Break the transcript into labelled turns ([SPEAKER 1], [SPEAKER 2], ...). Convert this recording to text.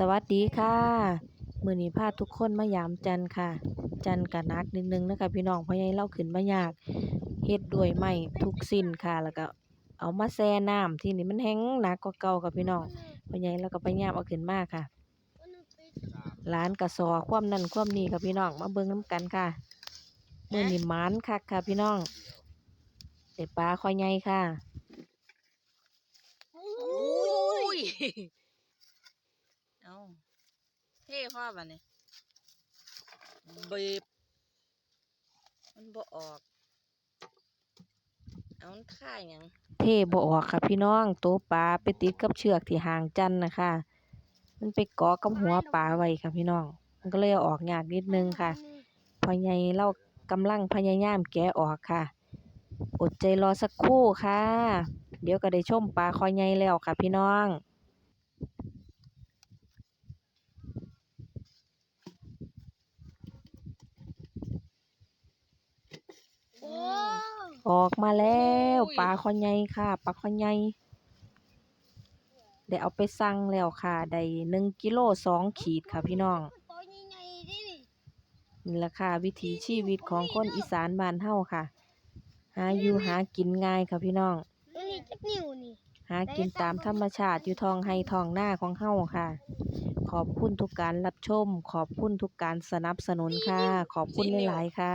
[SPEAKER 1] สวัสดีค่ะมือนี้พาทุกคนมายามจันค่ะ จันก็นักนิดนึงนะคะพี่น้องเพราะใหญ่เล่าขึ้นมายากเฮ็ดด้วยไม้ทุกสิ้นค่ะ แล้วก็เอามาแช่น้ำที่นี่มันแห้งหนักกว่าเก่าค่ะพี่น้องเพราะใหญ่เลาก็พยายามเอาขึ้นมาค่ะหลานก็สอความนั้นความนี้ค่ะพี่น้องมาเบิ่งนํกันค่ะมือนี้มานคักค่ะพี่น้องได้ปลาคอใหญ่ค่ะ
[SPEAKER 2] อ้ย เท่พ่อบัดนี้บีบมันบ่ออก เอามันค่ายหยัง
[SPEAKER 1] เทบ่ออกค่ะพี่น้องโตวปลาไปติดกับเชือกที่หางจันทร์นะคะ มันไปเกาะกับหัวปลาไว้ค่ะพี่น้อง มันก็เลยเอาออกยากนิดนึงค่ะพอใหญ่เรากำลังพยายามแกะออกค่ะ อดใจรอสักครู่ค่ะ เดี๋ยวก็ได้ชมปลาคอใหญ่แล้วค่ะพี่น้อง ออกมาแล้วปลาคอใหญ่ค่ะปลาคอใหญ่ได้เอาไปสั่งแล้วค่ะได้หนึ่งกิโลสองขีดค่ะพี่น้อง
[SPEAKER 3] ตัวใหญ่ๆดินี่
[SPEAKER 1] นี่แหละค่ะวิถีชีวิตของคนอีสานบ้านเฮาค่ะ หาอยู่หากินง่ายค่ะพี่น้อง
[SPEAKER 3] ตัวนี้จักนิ้วนี่
[SPEAKER 1] หากินตามธรรมชาติอยู่ท้องไห้ท้องหน้าของเฮาค่ะ ขอบคุณทุกการรับชม ขอบคุณทุกการสนับสนุนค่ะ ขอบคุณหลาย ๆ ค่ะ